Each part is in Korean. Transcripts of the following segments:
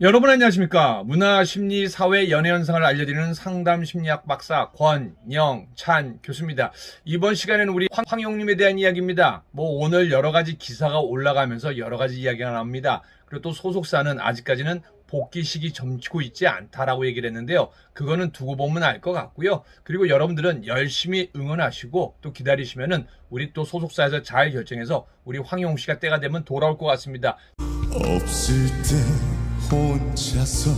여러분 안녕하십니까? 문화 심리 사회 연애 현상을 알려드리는 상담 심리학 박사 권영찬 교수입니다. 이번 시간에는 우리 황- 황용님에 대한 이야기입니다. 뭐 오늘 여러 가지 기사가 올라가면서 여러 가지 이야기가 나옵니다. 그리고 또 소속사는 아직까지는 복귀 시기 점치고 있지 않다라고 얘기를 했는데요. 그거는 두고 보면 알 것 같고요. 그리고 여러분들은 열심히 응원하시고 또 기다리시면은 우리 또 소속사에서 잘 결정해서 우리 황용 씨가 때가 되면 돌아올 것 같습니다. 없을 때 혼자서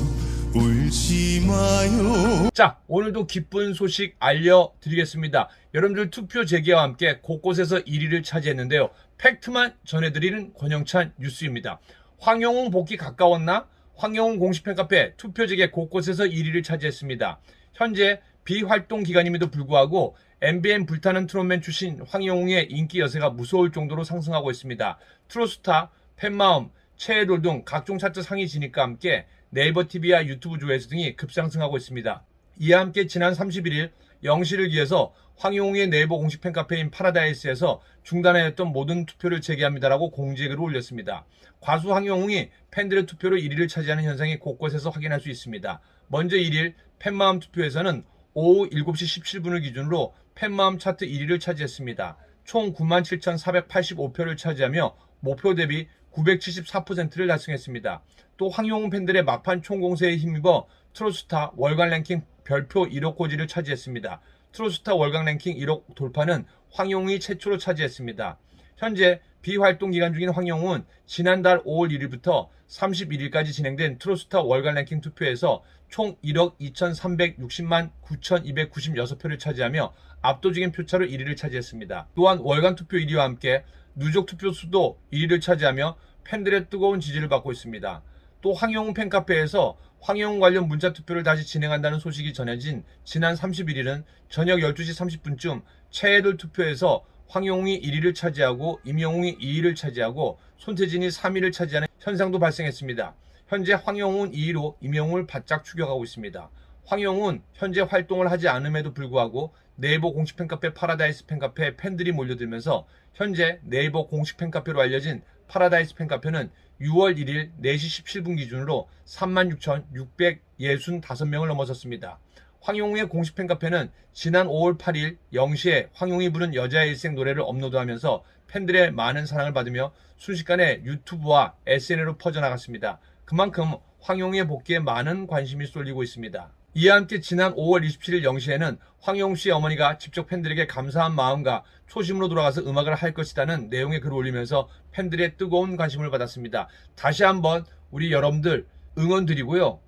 울지 마요 자, 오늘도 기쁜 소식 알려드리겠습니다. 여러분들 투표 재개와 함께 곳곳에서 1위를 차지했는데요. 팩트만 전해드리는 권영찬 뉴스입니다. 황영웅 복귀 가까웠나? 황영웅 공식 팬카페 투표 재개 곳곳에서 1위를 차지했습니다. 현재 비활동 기간임에도 불구하고 MBN 불타는 트롯맨 출신 황영웅의 인기 여세가 무서울 정도로 상승하고 있습니다. 트롯스타, 팬마음, 최애돌 등 각종 차트 상위 진입과 함께 네이버 TV와 유튜브 조회수 등이 급상승하고 있습니다. 이와 함께 지난 31일 영시를 기해서 황용우의 네이버 공식 팬카페인 파라다이스에서 중단하였던 모든 투표를 재개합니다라고 공지글을 올렸습니다. 과수 황용웅이 팬들의 투표로 1위를 차지하는 현상이 곳곳에서 확인할 수 있습니다. 먼저 1일 팬마음 투표에서는 오후 7시 17분을 기준으로 팬마음 차트 1위를 차지했습니다. 총 97,485표를 차지하며 목표 대비 974%를 달성했습니다. 또 황용훈 팬들의 막판 총공세에 힘입어 트로스타 월간 랭킹 별표 1억 고지를 차지했습니다. 트로스타 월간 랭킹 1억 돌파는 황용훈이 최초로 차지했습니다. 현재 비활동 기간 중인 황용훈은 지난달 5월 1일부터 31일까지 진행된 트로스타 월간 랭킹 투표에서 총 1억 2,360만 9,296표를 차지하며 압도적인 표차로 1위를 차지했습니다. 또한 월간 투표 1위와 함께 누적 투표 수도 1위를 차지하며 팬들의 뜨거운 지지를 받고 있습니다. 또 황영웅 팬카페에서 황영웅 관련 문자 투표를 다시 진행한다는 소식이 전해진 지난 31일은 저녁 12시 30분쯤 최애돌 투표에서 황영웅이 1위를 차지하고 임영웅이 2위를 차지하고 손태진이 3위를 차지하는 현상도 발생했습니다. 현재 황영웅은 2위로 임영웅을 바짝 추격하고 있습니다. 황영웅은 현재 활동을 하지 않음에도 불구하고 네이버 공식 팬카페 파라다이스 팬카페에 팬들이 몰려들면서 현재 네이버 공식 팬카페로 알려진 파라다이스 팬카페는 6월 1일 4시 17분 기준으로 36,665명을 넘어섰습니다. 황용우의 공식 팬카페는 지난 5월 8일 0시에 황용이 부른 여자의 일생 노래를 업로드하면서 팬들의 많은 사랑을 받으며 순식간에 유튜브와 SNS로 퍼져나갔습니다. 그만큼 황용의 복귀에 많은 관심이 쏠리고 있습니다. 이와 함께 지난 5월 27일 0시에는 황용 씨의 어머니가 직접 팬들에게 감사한 마음과 초심으로 돌아가서 음악을 할 것이라는 내용의 글을 올리면서 팬들의 뜨거운 관심을 받았습니다. 다시 한번 우리 여러분들 응원 드리고요.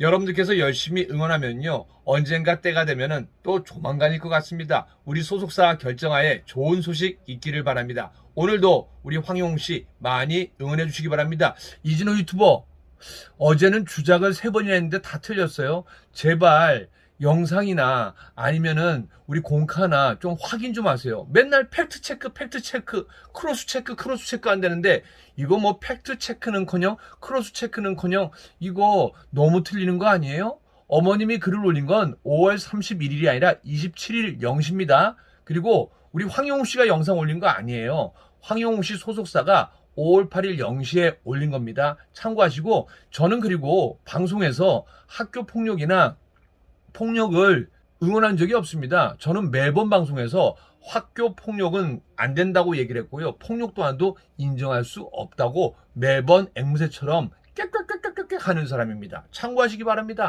여러분들께서 열심히 응원하면요. 언젠가 때가 되면은 또 조만간일 것 같습니다. 우리 소속사 결정하에 좋은 소식 있기를 바랍니다. 오늘도 우리 황용 씨 많이 응원해 주시기 바랍니다. 이진호 유튜버 어제는 주작을 세 번이나 했는데 다 틀렸어요. 제발 영상이나 아니면은 우리 공카나 좀 확인 좀 하세요. 맨날 팩트 체크, 팩트 체크, 크로스 체크, 크로스 체크 안 되는데 이거 뭐 팩트 체크는커녕 크로스 체크는커녕 이거 너무 틀리는 거 아니에요? 어머님이 글을 올린 건 5월 31일이 아니라 27일 0시입니다. 그리고 우리 황용우 씨가 영상 올린 거 아니에요. 황용우 씨 소속사가 5월 8일 0시에 올린 겁니다. 참고하시고 저는 그리고 방송에서 학교 폭력이나 폭력을 응원한 적이 없습니다. 저는 매번 방송에서 학교 폭력은 안 된다고 얘기를 했고요. 폭력 또한도 인정할 수 없다고 매번 앵무새처럼 깨끗깨끗깨끗 하는 사람입니다. 참고하시기 바랍니다.